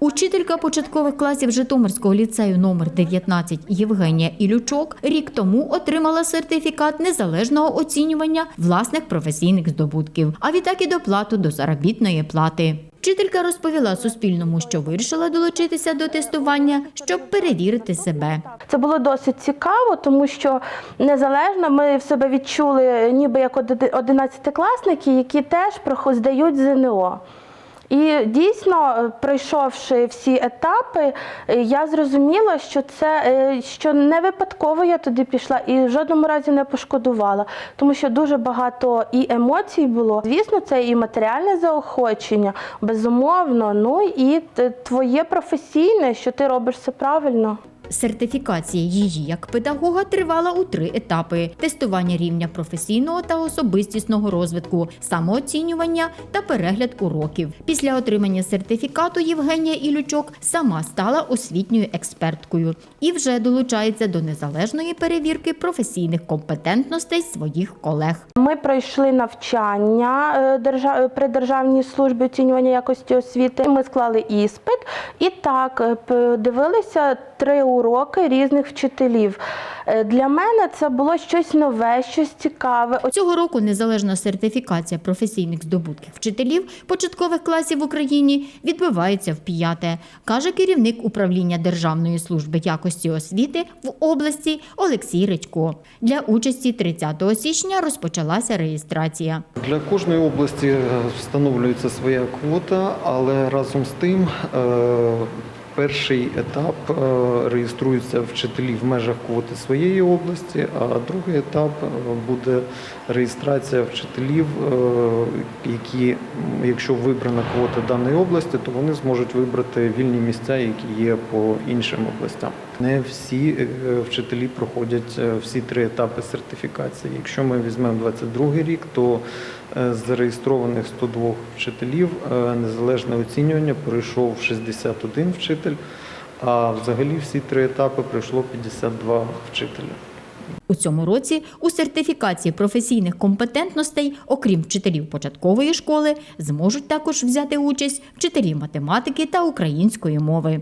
Учителька початкових класів Житомирського ліцею номер 19 Євгенія Ілючок рік тому отримала сертифікат незалежного оцінювання власних професійних здобутків, а відтак і доплату до заробітної плати. Вчителька розповіла Суспільному, що вирішила долучитися до тестування, щоб перевірити себе. Це було досить цікаво, тому що незалежно ми в себе відчули, ніби як оди- одинадцятикласники, які теж здають ЗНО. І дійсно, е, пройшовши всі етапи, е, я зрозуміла, що це е, що не випадково я туди пішла і в жодному разі не пошкодувала, тому що дуже багато і емоцій було. Звісно, це і матеріальне заохочення, безумовно. Ну і твоє професійне, що ти робиш все правильно. Сертифікація її як педагога тривала у три етапи: тестування рівня професійного та особистісного розвитку, самооцінювання та перегляд уроків. Після отримання сертифікату Євгенія Ілючок сама стала освітньою експерткою і вже долучається до незалежної перевірки професійних компетентностей своїх колег. Ми пройшли навчання е, е, при державній службі оцінювання якості освіти. Ми склали іспит і так е, подивилися три уроки різних вчителів. Е, Для мене це було щось нове, щось цікаве. Цього року незалежна сертифікація професійних здобутків вчителів початкових класів в Україні відбувається в п'яте, каже керівник управління Державної служби якості освіти в області Олексій Редько. Для участі 30 січня розпочалася реєстрація. Для кожної області е, встановлюється своя квота, але разом з тим е, перший етап е, реєструються вчителі в межах квоти своєї області, а другий етап е, буде реєстрація вчителів, е, які, якщо вибрана квота даної області, то вони зможуть вибрати вільні місця, які є по іншим областям. Не всі е, вчителі проходять е, всі три етапи сертифікації. Якщо ми візьмемо 22 рік, то е, з зареєстрованих 102 вчителів е, незалежне оцінювання пройшов 61 вчитель, а взагалі всі три етапи пройшло 52 вчителя. У цьому році у сертифікації професійних компетентностей, окрім вчителів початкової школи, зможуть також взяти участь вчителі математики та української мови.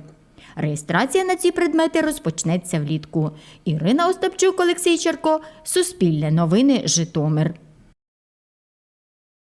Реєстрація на ці предмети розпочнеться влітку. Ірина Остапчук, Олексій Черко, Суспільне новини, Житомир.